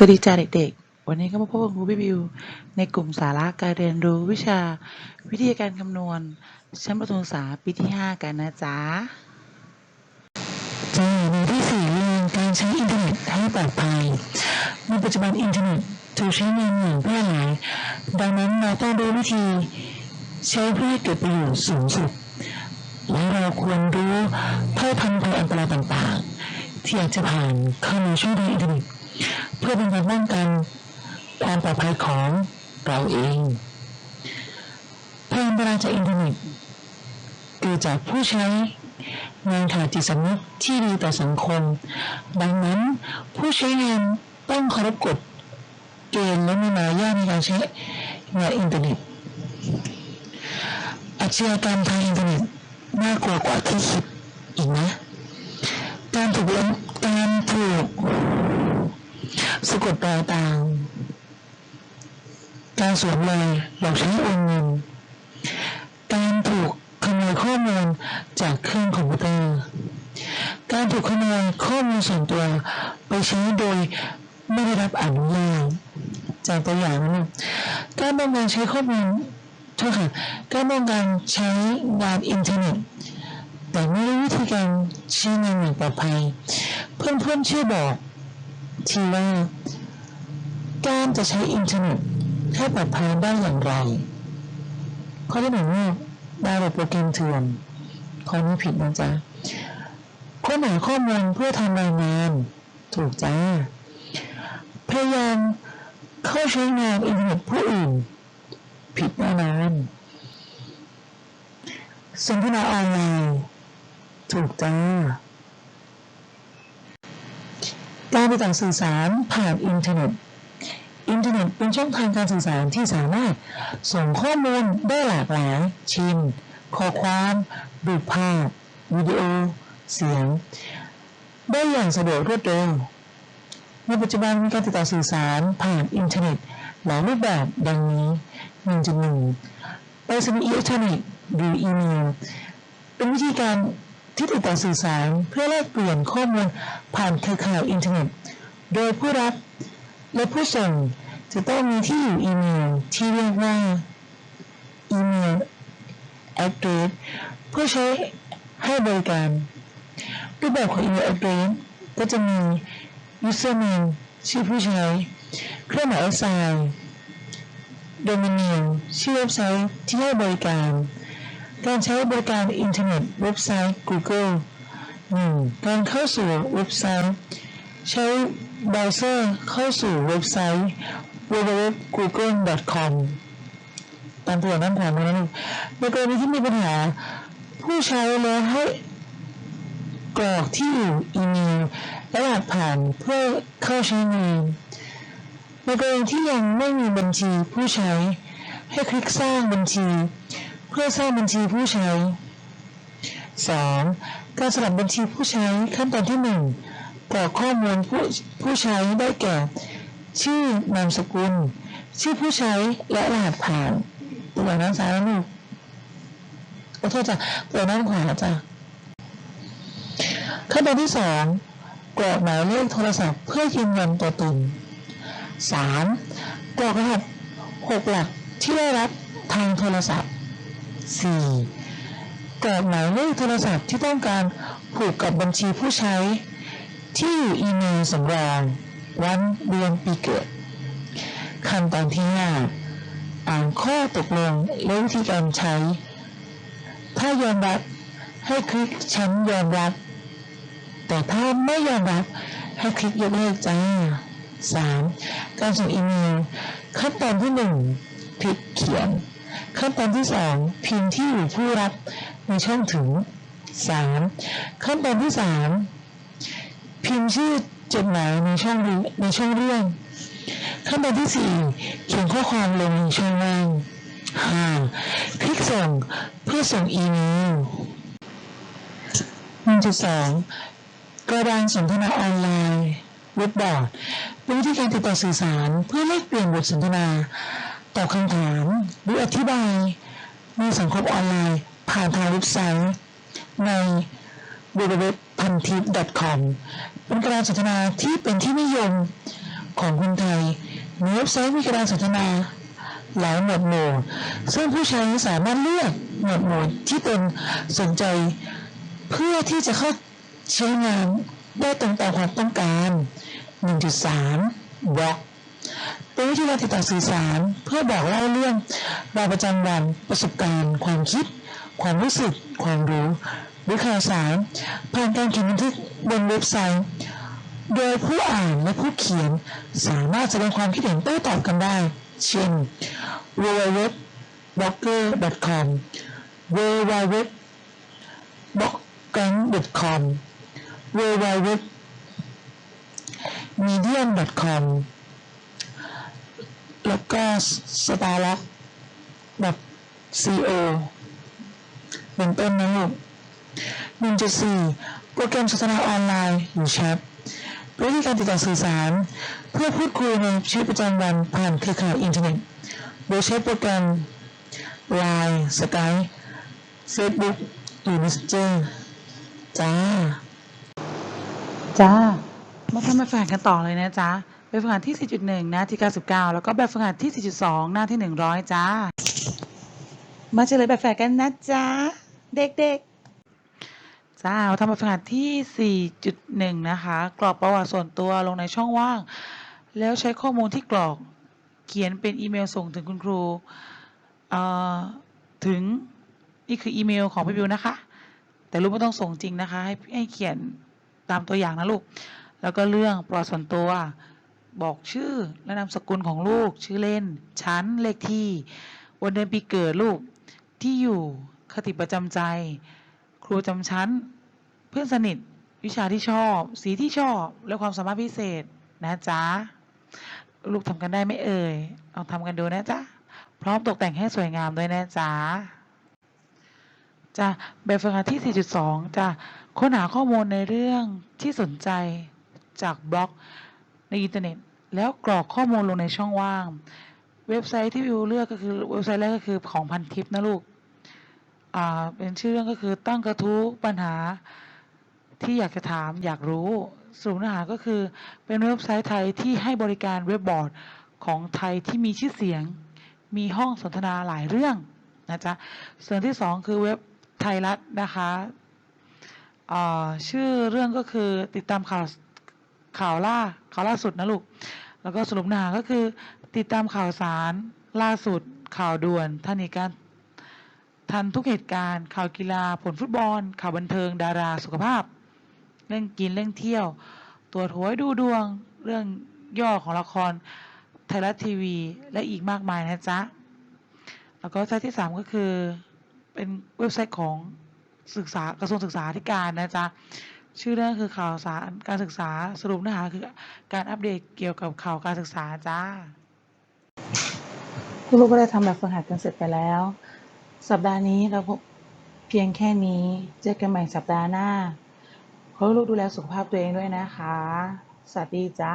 สวัสดีจ้าเด็กๆ วันนี้ก็มาพบกับครูพี่บิว ในกลุ่มสาระการเรียนรู้วิชาวิธีการคำนวณ ชั้นประถมศึกษาปีที่ 5 กันนะจ๊ะจ้าในที่สี่เรื่องการใช้อินเทอร์เน็ตให้ปลอดภัยในปัจจุบันอินเทอร์เน็ตถูกใช้งานอย่างแพร่หลายดังนั้นเราต้องรู้วิธี ใช้เพื่อให้เกิดประโยชน์สูงสุดและเราควรรู้เท่าทันภัยอันตรายต่างๆ ที่อาจจะผ่านเข้ามาช่องทางอินเทอร์เน็ต เพื่อเป็นการป้องกันความปลอดภัยของเราเองภัยอันตรายจากอินเทอร์เน็ตเกิดจากผู้ใช้งานขาดจิตสำนึกที่ดีต่อสังคม ดังนั้นผู้ใช้งานต้องเคารพกฎเกณฑ์และมีมารยาทในการใช้งานอินเทอร์เน็ตอาชญากรรมทางอินเทอร์เน็ตน่ากลัวกว่าที่คิดอีกนะ การถูกลงการถูก สะกดรอยตามการสวมรอยหลอกใช้โอนเงินการถูกขโมยข้อมูลจากเครื่องคอมพิวเตอร์ การถูกขโมยข้อมูลส่วนตัวไปใช้โดยไม่ได้รับอนุญาตจากตัวอย่างนะการป้องกันใช้ข้อมูลโทษค่ะการป้องกันใช้งานอินเทอร์เน็ตแต่ไม่รู้วิธีการใช้งานอย่างปลอดภัย เพื่อนๆช่วยบอก ทีว่า การจะใช้อินเทอร์เน็ตให้ปลอดภัยได้อย่างไร ข้อที่หนึ่งว่าดาวน์โหลดโปรแกรมเถื่อนข้อนี้ผิดนะจ๊ะค้นหาข้อมูลเพื่อทำรายงาน ถูกจ้า พยายามเข้าใช้งานอินเทอร์เน็ตผู้อื่น ผิดแน่นอนสนทนาออนไลน์ถูกจ้า การติดต่อสื่อสารผ่านอินเทอร์เน็ต อินเทอร์เน็ตเป็นช่องทางการสื่อสารที่สามารถส่งข้อมูลได้หลากหลายเช่นข้อความรูปภาพ วิดีโอ เสียง ได้อย่างสะดวกรวดเร็ว ในปัจจุบันมีการติดต่อสื่อสารผ่านอินเทอร์เน็ตหลายรูปแบบดังนี้ 1.1ไปรษณีย์อิเล็กทรอนิกส์หรืออีเมล เป็นวิธีการ ที่ติดต่อสื่อสารเพื่อแลกเปลี่ยนข้อมูลผ่านเครือข่ายอินเทอร์เน็ต โดยผู้รับและผู้ส่งจะต้องมีที่อยู่อีเมลที่เรียกว่าอีเมล address เพื่อใช้ให้บริการ รูปแบบของอีเมล address ก็จะมี username ชื่อผู้ใช้ เครื่องหมาย assign domain name ชื่อเว็บไซต์ที่ให้บริการ การใช้บริการอินเทอร์เน็ตเว็บไซต์ Google 1. การเข้าสู่เว็บไซต์ ใช้เบราว์เซอร์เข้าสู่เว็บไซต์ www.google.com ตามตัวนั้นผ่านมาแล้วในกรณีที่มีปัญหา ผู้ใช้แล้วให้กรอกที่อยู่อีเมลและรหัสผ่านเพื่อเข้าใช้งานในกรณีที่ยังไม่มีบัญชีผู้ใช้ ให้คลิกสร้างบัญชี เพื่อสร้างบัญชีผู้ใช้ 2. การสลับบัญชีผู้ใช้ขั้นตอนที่ 1 กรอกข้อมูลผู้ผู้ใช้ได้แก่ ชื่อนามสกุล ชื่อผู้ใช้และรหัสผ่านตัวอย่างด้านซ้ายนะลูกขอโทษจ้ะตัวอย่างด้านขวาจ้ะขั้นตอนที่สองกรอกหมายเลขโทรศัพท์เพื่อยืนยันตัวตน 3. กรอกรหัสหกหลักที่ได้รับทางโทรศัพท์ 4. กรอกหมายเลขโทรศัพท์ที่ต้องการผูกกับบัญชีผู้ใช้ ที่อยู่อีเมลสำรองวันเดือนปีเกิด ขั้นตอนที่ 5 อ่านข้อตกลงและวิธีการใช้ ถ้ายอมรับให้คลิกฉันยอมรับ แต่ถ้าไม่ยอมรับให้คลิกยกเลิกจ้า 3. การส่งอีเมล ขั้นตอนที่1ผิดเขียน ขั้นตอนที่ 2 พิมพ์ที่อยู่ผู้รับในช่องถึง 3. ขั้นตอนที่ 3 พิมพ์ชื่อจดหมายในช่องในช่องเรื่อง ขั้นตอนที่ 4 เขียนข้อความลงในช่องว่าง 5. คลิกส่งเพื่อส่งอีเมล 1.2 กระดานสนทนาออนไลน์เว็บบอร์ดเป็นวิธีการติดต่อสื่อสารเพื่อแลกเปลี่ยนบทสนทนา ตอบคำถามหรืออธิบายในสังคมออนไลน์ ผ่านทางเว็บไซต์ใน www. พันทิป .com เป็นกระดานสนทนาที่เป็นที่นิยมของคนไทยมีเว็บไซต์มีกระดานสนทนาหลายหมวดหมู่ซึ่งผู้ใช้สามารถเลือกหมวดหมู่ที่ตนสนใจ เพื่อที่จะเข้าใช้งานได้ตรงตามความต้องการ 1.3บล็อก เป็นวิธีการติดต่อสื่อสาร เพื่อบอกเล่าเรื่องราวประจำวันประสบการณ์ ความคิด ความรู้สึก ความรู้ หรือข่าวสารผ่านการเขียนบันทึกบนเว็บไซต์โดยผู้อ่านและผู้เขียนสามารถแสดงความคิดเห็นโต้ตอบกันได้ เช่น www.blogger.com www.blog.com www.media.com com www blogger com www medium com แล้วก็ starlock co เป็นต้นนะลูก1.4 โปรแกรมสนทนาออนไลน์หรือแชทวิธีการติดต่อสื่อสาร เพื่อพูดคุยในชีวิตประจำวันผ่านเครือข่ายอินเทอร์เน็ต โดยใช้โปรแกรม Line Skype Facebook หรือ Messenger จ้า จ้า มาทำแบบฝึกหัดกันต่อเลยนะจ๊ะ แบบฝึกหัดที่ 4.1 หน้าที่ 99 แล้วก็แบบฝึกหัดที่ 4.2 หน้าที่ 100 จ้า มาเฉลยแบบฝึกหัดกันนะจ๊ะเด็กๆ จ้าเราทำแบบฝึกหัดที่ 4.1 นะคะ กรอกประวัติส่วนตัวลงในช่องว่าง แล้วใช้ข้อมูลที่กรอกเขียนเป็นอีเมลส่งถึงคุณครูเอ่อถึงนี่คืออีเมลของพี่บิวนะคะ แต่รูปไม่ต้องส่งจริงนะคะ ให้ให้เขียนตามตัวอย่างนะลูก แล้วก็เรื่องประวัติส่วนตัว บอกชื่อและนามสกุลของลูก ชื่อเล่น ชั้น เลขที่ วันเดือนปีเกิดลูก ที่อยู่ คติประจำใจ ครูจำชั้น เพื่อนสนิท วิชาที่ชอบ สีที่ชอบ และความสามารถพิเศษ นะจ๊ะ ลูกทำกันได้ไหมเอ่ย ลองทำกันดูนะจ๊ะ พร้อมตกแต่งให้สวยงามด้วยนะจ๊ะจะแบบฝึกหัดที่ 4.2 จะค้นหาข้อมูลในเรื่องที่สนใจจากบล็อกในอินเทอร์เน็ต แล้วกรอกข้อมูลลงในช่องว่าง เว็บไซต์ที่วิวเลือกก็คือเว็บไซต์แรกก็คือของพันทิปนะลูกอ่าเป็นชื่อเรื่องก็คือตั้งกระทู้ปัญหาที่อยากจะถามอยากรู้สรุปเนื้อหาก็คือเป็นเว็บไซต์ไทยที่ให้บริการเว็บบอร์ดของไทยที่มีชื่อเสียง มีห้องสนทนาหลายเรื่องนะจ๊ะส่วนที่สองคือเว็บไทยรัฐนะคะชื่อเรื่องก็คือติดตามข่าว ข่าวล่าข่าวล่าสุดนะลูก แล้วก็สรุปเนื้อหาก็คือ ติดตามข่าวสารล่าสุดข่าวด่วนทันเหตุการณ์ทันทุกเหตุการณ์ ข่าวกีฬาผลฟุตบอล ข่าวบันเทิง ดาราสุขภาพ เรื่องกินเรื่องเที่ยว ตัวถวยดูดวง เรื่องย่อของละครไทยรัฐทีวี และอีกมากมายนะจ๊ะ แล้วก็เว็บไซต์ที่สามก็คือเป็นเว็บไซต์ของศึกษากระทรวงศึกษาธิการนะจ๊ะ ชื่อเรื่องคือข่าวสารการศึกษาสรุปเนื้อหาคือการอัปเดตเกี่ยวกับข่าวการศึกษาจ้าคุณลูกก็ได้ทำแบบฝึกหัดกันเสร็จไปแล้ว สัปดาห์นี้เราพบเพียงแค่นี้เจอกันใหม่สัปดาห์หน้าขอให้ลูกดูแลสุขภาพตัวเองด้วยนะคะ สวัสดีจ้า